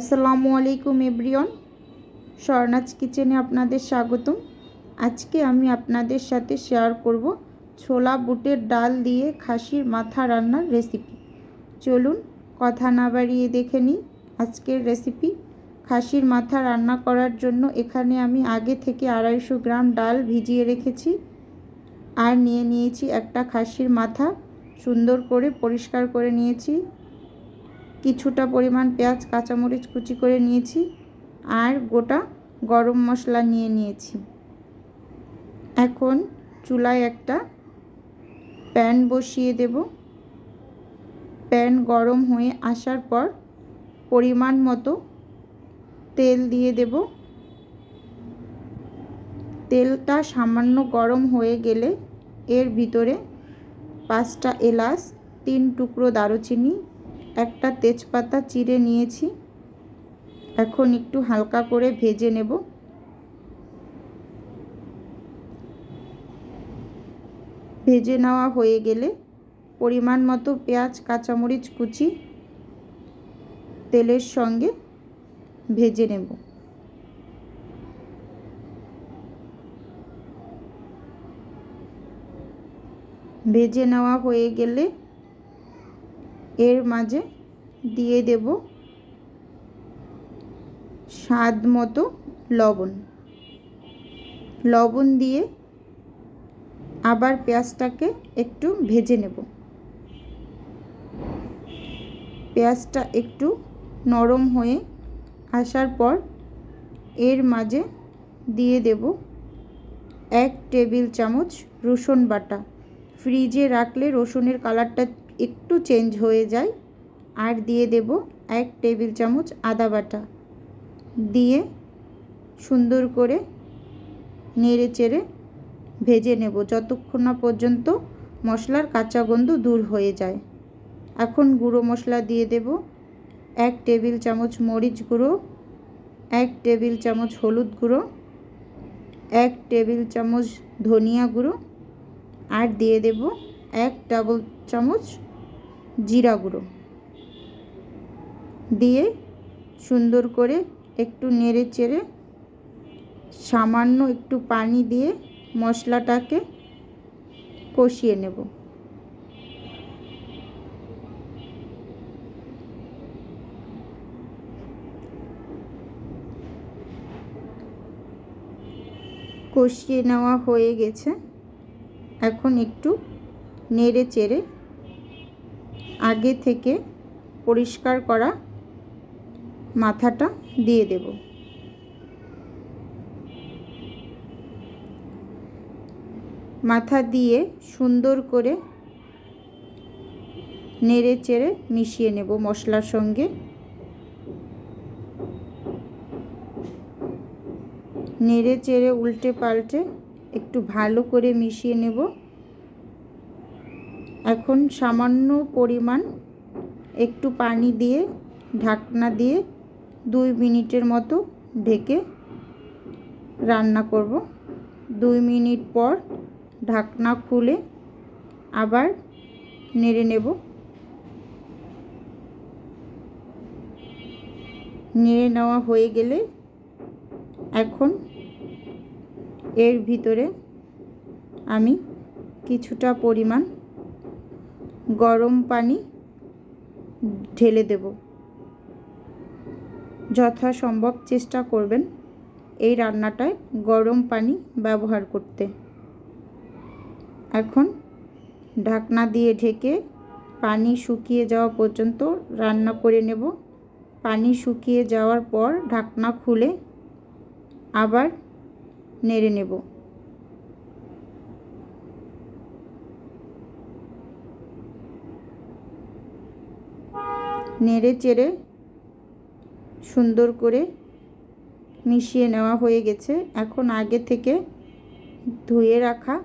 আসসালামু আলাইকুম এভরিওয়ান। স্বর্ণাজ কিচেনে আপনাদের স্বাগতম। আজকে আমি আপনাদের সাথে শেয়ার করব ছোলা বুটের ডাল দিয়ে খাসির মাথা রান্নার রেসিপি। চলুন কথা না বাড়িয়ে দেখে নিই আজকের রেসিপি। খাসির মাথা রান্না করার জন্য এখানে আমি আগে থেকে আড়াইশো গ্রাম ডাল ভিজিয়ে রেখেছি আর নিয়ে নিয়েছি একটা খাসির মাথা। সুন্দর করে পরিষ্কার করে নিয়েছি। কিছুটা পরিমাণ পেঁয়াজ, কাঁচামরিচ কুচি করে নিয়েছি আর গোটা গরম মশলা নিয়ে নিয়েছি। এখন চুলায় একটা প্যান বসিয়ে দেব। প্যান গরম হয়ে আসার পর পরিমাণ মতো তেল দিয়ে দেব। তেলটা সামান্য গরম হয়ে গেলে এর ভিতরে পাঁচটা এলাচ, তিন টুকরো দারুচিনি একটা তেজপাতা চিড়ে নিয়েছি। এখন একটু হালকা করে ভেজে নেব। ভেজে নেওয়া হয়ে গেলে পরিমাণ মতো পেঁয়াজ, কাঁচামরিচ কুচি তেলের সঙ্গে ভেজে নেব। ভেজে নেওয়া হয়ে গেলে এর মাঝে দিয়ে দেব স্বাদ মতো লবণ। লবণ দিয়ে আবার পেঁয়াজটাকে একটু ভেজে নেব। পেঁয়াজটা একটু নরম হয়ে আসার পর এর মাঝে দিয়ে দেব এক টেবিল চামচ রসুন বাটা। ফ্রিজে রাখলে রসুনের কালারটা একটু চেঞ্জ হয়ে যায়। আর দিয়ে দেব এক টেবিল চামচ আদা বাটা। দিয়ে সুন্দর করে নেড়ে চেড়ে ভেজে নেব যতক্ষণ না পর্যন্ত মশলার কাঁচা গন্ধ দূর হয়ে যায়। এখন গুঁড়ো মশলা দিয়ে দেব এক টেবিল চামচ মরিচ গুঁড়ো, এক টেবিল চামচ হলুদ গুঁড়ো, এক টেবিল চামচ ধনিয়া গুঁড়ো। আর দিয়ে দেব এক টেবিল চামচ জিরা গুঁড়ো দিয়ে সুন্দর করে একটু নেড়ে চেড়ে সামান্য একটু পানি দিয়ে মশলাটাকে কষিয়ে নেব। কষিয়ে নেওয়া হয়ে গেছে। এখন একটু নেড়ে চেড়ে আগে থেকে পরিষ্কার করা মাথাটা দিয়ে দেব। মাথা দিয়ে সুন্দর করে নেড়ে চেড়ে মিশিয়ে নেব মশলার সঙ্গে। নেড়ে চেড়ে উল্টে পাল্টে একটু ভালো করে মিশিয়ে নেব। এখন সামান্য পরিমাণ একটু পানি দিয়ে, ঢাকনা দিয়ে দুই মিনিটের মতো ঢেকে রান্না করব। দুই মিনিট পর ঢাকনা খুলে আবার নেড়ে নেব। নেড়ে নেওয়া হয়ে গেলে এখন এর ভিতরে আমি কিছুটা পরিমাণ গরম পানি ঢেলে দেব। যথাসম্ভব চেষ্টা করবেন এই রান্নাটায় গরম পানি ব্যবহার করতে। এখন ঢাকনা দিয়ে ঢেকে পানি শুকিয়ে যাওয়া পর্যন্ত রান্না করে নেব। পানি শুকিয়ে যাওয়ার পর ঢাকনা খুলে আবার নেড়ে নেব। নেড়ে চেড়ে সুন্দর করে মিশিয়ে নেওয়া হয়ে গেছে। এখন আগে থেকে ধুয়ে রাখা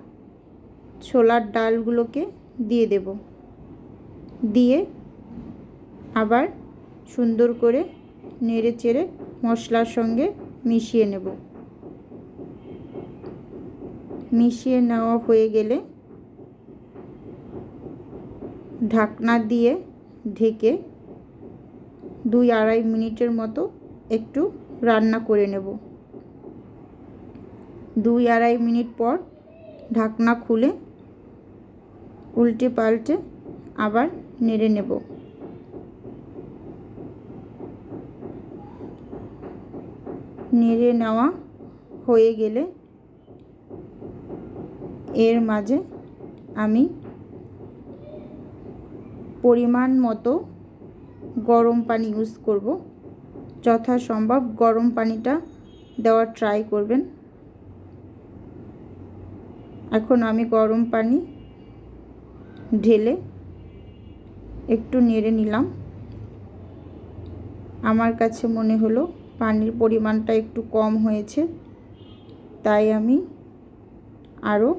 ছোলার ডালগুলোকে দিয়ে দেব। দিয়ে আবার সুন্দর করে নেড়ে চেড়ে মশলার সঙ্গে মিশিয়ে নেব। মিশিয়ে নেওয়া হয়ে গেলে ঢাকনা দিয়ে ঢেকে দুই আড়াই মিনিটের মতো একটু রান্না করে নেব। দুই আড়াই মিনিট পর ঢাকনা খুলে উল্টে পাল্টে আবার নেড়ে নেব। নেড়ে নেওয়া হয়ে গেলে এর মাঝে আমি পরিমাণ মতো গরম পানি ইউজ করব। যথাসম্ভব গরম পানিটা দেওয়ার ট্রাই করবেন। এখন আমি গরম পানি ঢেলে একটু নেড়ে নিলাম। আমার কাছে মনে হলো পানির পরিমাণটা একটু কম হয়েছে, তাই আমি আরও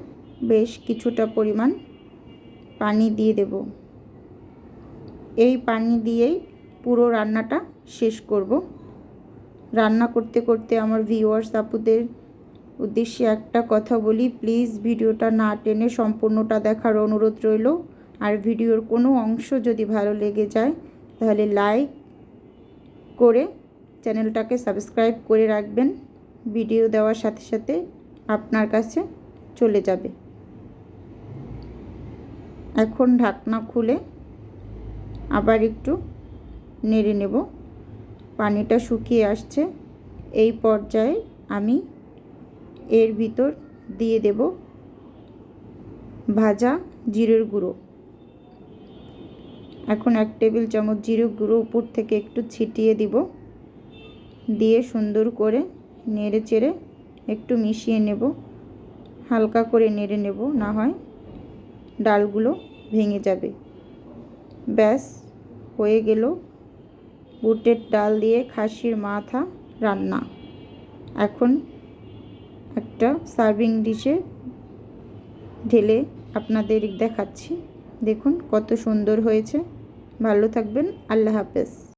বেশ কিছুটা পরিমাণ পানি দিয়ে দেব। এই পানি দিয়েই পুরো রান্নাটা শেষ করব। রান্না করতে করতে আমার ভিউয়ার্স আপুদের উদ্দেশ্যে একটা কথা বলি প্লিজ ভিডিওটা না টেনে সম্পূর্ণটা দেখার অনুরোধ রইল। আর ভিডিওর কোনো অংশ যদি ভালো লেগে যায়, তাহলে লাইক করে চ্যানেলটাকে সাবস্ক্রাইব করে রাখবেন। ভিডিও দেওয়ার সাথে সাথে আপনার কাছে চলে যাবে। এখন ঢাকনা খুলে আবার একটু নেড়ে নেব। পানিটা শুকিয়ে আসছে। এই পর্যায়ে আমি এর ভিতর দিয়ে দেব ভাজা জিরের গুঁড়ো। এখন এক টেবিল চামচ জিরের গুঁড়ো উপর থেকে একটু ছিটিয়ে দিব। দিয়ে সুন্দর করে নেড়ে চেড়ে একটু মিশিয়ে নেব। হালকা করে নেড়ে নেব, না হয় ডালগুলো ভেঙে যাবে। ব্যাস, হয়ে গেল বুটের ডাল দিয়ে খাসির মাথা রান্না। এখন একটা সার্ভিং ডিশে ঢেলে আপনাদের দেখাচ্ছি। দেখুন কত সুন্দর হয়েছে। ভালো থাকবেন। আল্লাহ হাফেজ।